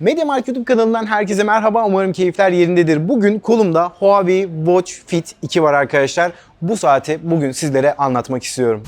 MediaMarkt YouTube kanalından herkese merhaba. Umarım keyifler yerindedir. Bugün kolumda Huawei Watch Fit 2 var arkadaşlar. Bu saati bugün sizlere anlatmak istiyorum.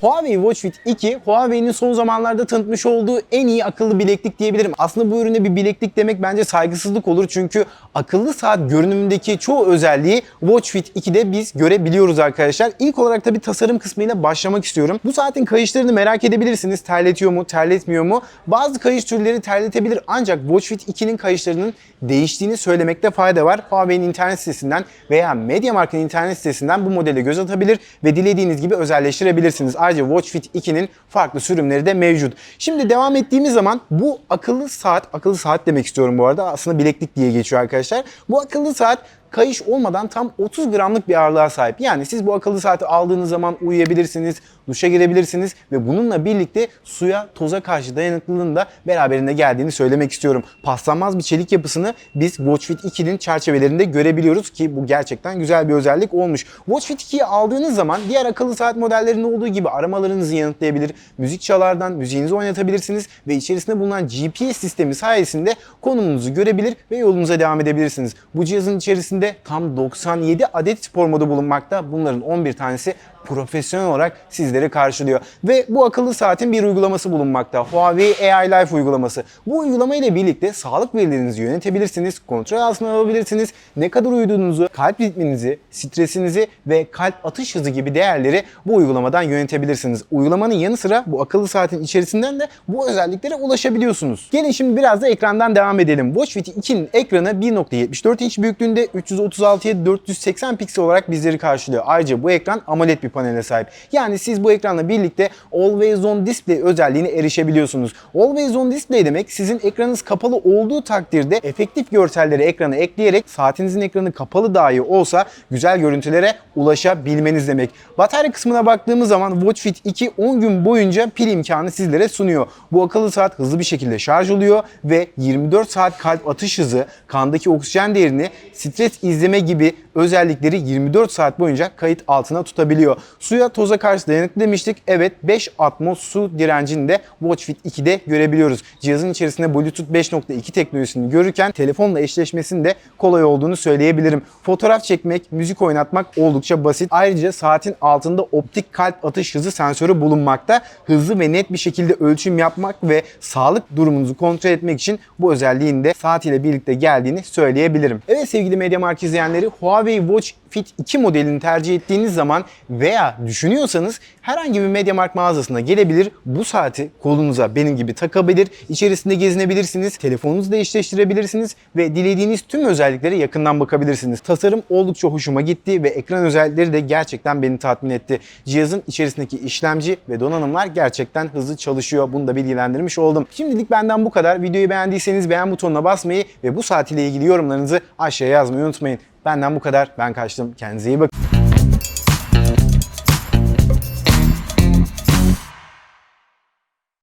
Huawei Watch Fit 2, Huawei'nin son zamanlarda tanıtmış olduğu en iyi akıllı bileklik diyebilirim. Aslında bu ürüne bir bileklik demek bence saygısızlık olur çünkü akıllı saat görünümündeki çoğu özelliği Watch Fit 2'de biz görebiliyoruz arkadaşlar. İlk olarak tabii tasarım kısmıyla başlamak istiyorum. Bu saatin kayışlarını merak edebilirsiniz. Terletiyor mu, terletmiyor mu? Bazı kayış türleri terletebilir ancak Watch Fit 2'nin kayışlarının değiştiğini söylemekte fayda var. Huawei'nin internet sitesinden veya MediaMarkt'ın internet sitesinden bu modele göz atabilir ve dilediğiniz gibi özelleştirebilirsiniz. Ayrıca Watch Fit 2'nin farklı sürümleri de mevcut. Şimdi devam ettiğimiz zaman bu akıllı saat, akıllı saat demek istiyorum bu arada. Aslında bileklik diye geçiyor arkadaşlar. Bu akıllı saat kayış olmadan tam 30 gramlık bir ağırlığa sahip. Yani siz bu akıllı saati aldığınız zaman uyuyabilirsiniz, duşa girebilirsiniz ve bununla birlikte suya, toza karşı dayanıklılığın da beraberinde geldiğini söylemek istiyorum. Paslanmaz bir çelik yapısını biz Watch Fit 2'nin çerçevelerinde görebiliyoruz ki bu gerçekten güzel bir özellik olmuş. Watch Fit 2'yi aldığınız zaman diğer akıllı saat modellerinde olduğu gibi aramalarınızı yanıtlayabilir, müzik çalardan müziğinizi oynatabilirsiniz ve içerisinde bulunan GPS sistemi sayesinde konumunuzu görebilir ve yolunuza devam edebilirsiniz. Bu cihazın içerisinde tam 97 adet spor modu bulunmakta. Bunların 11 tanesi profesyonel olarak sizleri karşılıyor. Ve bu akıllı saatin bir uygulaması bulunmakta. Huawei AI Life uygulaması. Bu uygulama ile birlikte sağlık verilerinizi yönetebilirsiniz, kontrol altına alabilirsiniz. Ne kadar uyuduğunuzu, kalp ritminizi, stresinizi ve kalp atış hızı gibi değerleri bu uygulamadan yönetebilirsiniz. Uygulamanın yanı sıra bu akıllı saatin içerisinden de bu özelliklere ulaşabiliyorsunuz. Gelin şimdi biraz da ekrandan devam edelim. Watch Fit 2'nin ekranı 1.74 inç büyüklüğünde 336'ya 480 piksel olarak bizleri karşılıyor. Ayrıca bu ekran AMOLED bir panele sahip. Yani siz bu ekranla birlikte Always On Display özelliğine erişebiliyorsunuz. Always On Display demek sizin ekranınız kapalı olduğu takdirde efektif görselleri ekrana ekleyerek saatinizin ekranı kapalı dahi olsa güzel görüntülere ulaşabilmeniz demek. Batarya kısmına baktığımız zaman Watch Fit 2 10 gün boyunca pil imkanı sizlere sunuyor. Bu akıllı saat hızlı bir şekilde şarj oluyor ve 24 saat kalp atış hızı, kandaki oksijen değerini, stres izleme gibi özellikleri 24 saat boyunca kayıt altına tutabiliyor. Suya toza karşı dayanıklı demiştik. Evet 5 atmos su direncini de Watch Fit 2'de görebiliyoruz. Cihazın içerisinde Bluetooth 5.2 teknolojisini görürken telefonla eşleşmesinin de kolay olduğunu söyleyebilirim. Fotoğraf çekmek, müzik oynatmak oldukça basit. Ayrıca saatin altında optik kalp atış hızı sensörü bulunmakta. Hızlı ve net bir şekilde ölçüm yapmak ve sağlık durumunuzu kontrol etmek için bu özelliğin de saat ile birlikte geldiğini söyleyebilirim. Evet sevgili MediaMarkt izleyenleri Huawei Watch Fit 2 modelini tercih ettiğiniz zaman veya düşünüyorsanız herhangi bir MediaMarkt mağazasına gelebilir. Bu saati kolunuza benim gibi takabilir. içerisinde gezinebilirsiniz. Telefonunuzu da eşleştirebilirsiniz ve dilediğiniz tüm özelliklere yakından bakabilirsiniz. Tasarım oldukça hoşuma gitti ve ekran özellikleri de gerçekten beni tatmin etti. Cihazın içerisindeki işlemci ve donanımlar gerçekten hızlı çalışıyor. Bunu da bilgilendirmiş oldum. Şimdilik benden bu kadar. Videoyu beğendiyseniz beğen butonuna basmayı ve bu saat ile ilgili yorumlarınızı aşağıya yazmayı unutmayın. Benden bu kadar. Ben kaçtım. Kendinize iyi bakın.